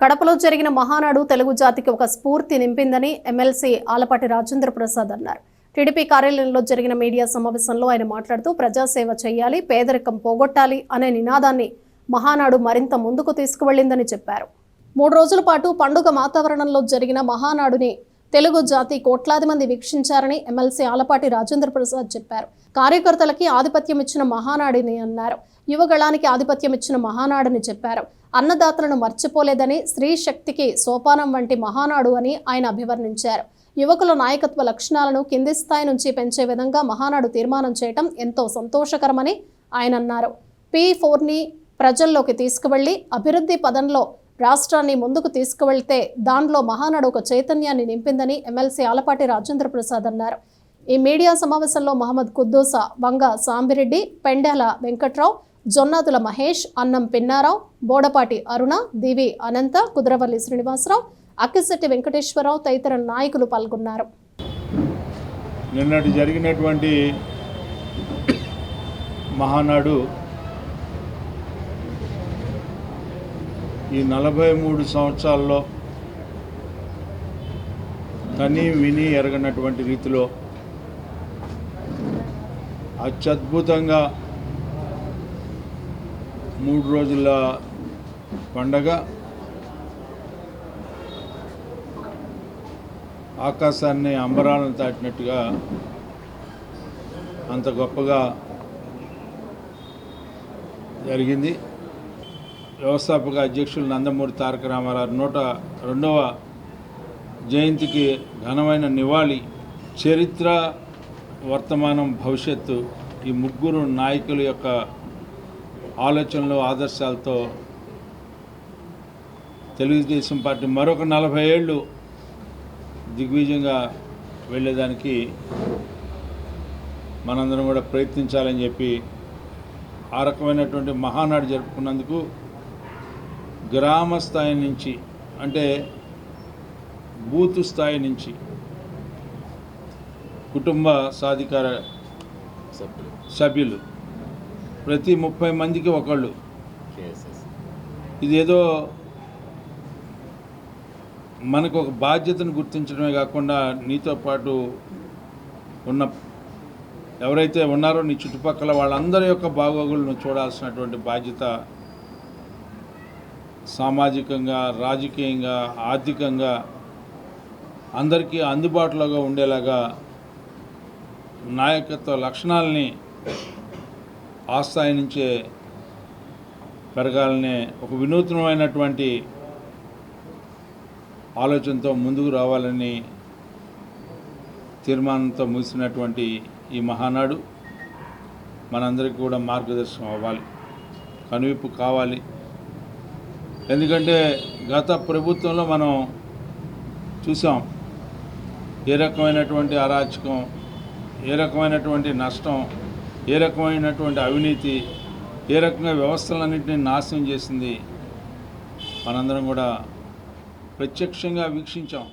కడపలో జరిగిన మహానాడు తెలుగు జాతికి ఒక స్ఫూర్తి నింపిందని ఎమ్మెల్సీ ఆలపాటి రాజేంద్ర ప్రసాద్ అన్నారు. టీడీపీ కార్యాలయంలో జరిగిన మీడియా సమావేశంలో ఆయన మాట్లాడుతూ ప్రజాసేవ చేయాలి పేదరికం పోగొట్టాలి అనే నినాదాన్ని మహానాడు మరింత ముందుకు తీసుకువెళ్ళిందని చెప్పారు. మూడు రోజుల పాటు పండుగ వాతావరణంలో జరిగిన మహానాడుని తెలుగు జాతి కోట్లాది మంది వీక్షించారని ఎమ్మెల్సీ ఆలపాటి రాజేంద్ర ప్రసాద్ చెప్పారు. కార్యకర్తలకి ఆధిపత్యం ఇచ్చిన మహానాడిని అన్నారు. యువగళానికి ఆధిపత్యం ఇచ్చిన మహానాడని చెప్పారు. అన్నదాతలను మర్చిపోలేదని స్త్రీ శక్తికి సోపానం వంటి మహానాడు అని ఆయన అభివర్ణించారు. యువకుల నాయకత్వ లక్షణాలను కింది స్థాయి నుంచి పెంచే విధంగా మహానాడు తీర్మానం చేయటం ఎంతో సంతోషకరమని ఆయన అన్నారు. పీ ఫోర్ని ప్రజల్లోకి తీసుకువెళ్ళి అభివృద్ధి పదంలో రాష్ట్రాన్ని ముందుకు తీసుకువెళ్తే దానిలో మహానాడు ఒక చైతన్యాన్ని నింపిందని ఎమ్మెల్సీ ఆలపాటి రాజేంద్ర ప్రసాద్ అన్నారు. ఈ మీడియా సమావేశంలో మహమ్మద్ కుద్దూస వంగ సాంబిరెడ్డి పెండాల వెంకట్రావు జొన్నాతుల మహేష్ అన్నం పిన్నారావు బోడపాటి అరుణ దివి అనంత కుద్రవల్లి శ్రీనివాసరావు అక్కిశెట్టి వెంకటేశ్వరరావు తదితర నాయకులు పాల్గొన్నారు. నిన్నటి జరిగినటువంటి మహానాడు ఈ నలభై మూడు సంవత్సరాల్లో కని విని ఎరగనటువంటి రీతిలో అత్యద్భుతంగా మూడు రోజుల పండగ. ఆకాశాన్ని అంబరాలను తాటినట్టుగా అంత గొప్పగా జరిగింది. వ్యవస్థాపక అధ్యక్షులు నందమూరి తారక రామారావు నూట రెండవ జయంతికి ఘనమైన నివాళి. చరిత్ర వర్తమానం భవిష్యత్తు ఈ ముగ్గురు నాయకుల యొక్క ఆలోచనలు ఆదర్శాలతో తెలుగుదేశం పార్టీ మరొక నలభై ఏళ్ళు దిగ్విజయంగా వెళ్ళేదానికి మనందరం కూడా ప్రయత్నించాలని చెప్పి ఆ రకమైనటువంటి మహానాడు జరుపుకున్నందుకు గ్రామ స్థాయి నుంచి అంటే బూత్ స్థాయి నుంచి కుటుంబ సాధికార సభ్యులు ప్రతి ముప్పై మందికి ఒకళ్ళు. ఇదేదో మనకు ఒక బాధ్యతను గుర్తించడమే కాకుండా నీతో పాటు ఉన్న ఎవరైతే ఉన్నారో నీ చుట్టుపక్కల వాళ్ళందరి యొక్క బాగోగులను చూడాల్సినటువంటి బాధ్యత సామాజికంగా రాజకీయంగా ఆర్థికంగా అందరికీ అందుబాటులోగా ఉండేలాగా నాయకత్వ లక్షణాలని ఆ స్థాయి నుంచే పెరగాలనే ఒక వినూత్నమైనటువంటి ఆలోచనతో ముందుకు రావాలని తీర్మానంతో ముగిసినటువంటి ఈ మహానాడు మనందరికీ కూడా మార్గదర్శనం అవ్వాలి కనువిప్పు కావాలి. ఎందుకంటే గత ప్రభుత్వంలో మనం చూసాం ఏ రకమైనటువంటి అరాచకం ఏ రకమైనటువంటి నష్టం ఏ రకమైనటువంటి అవినీతి ఏ రకంగా వ్యవస్థలన్నింటినీ నాశనం చేసింది మనందరం కూడా ప్రత్యక్షంగా వీక్షించాం.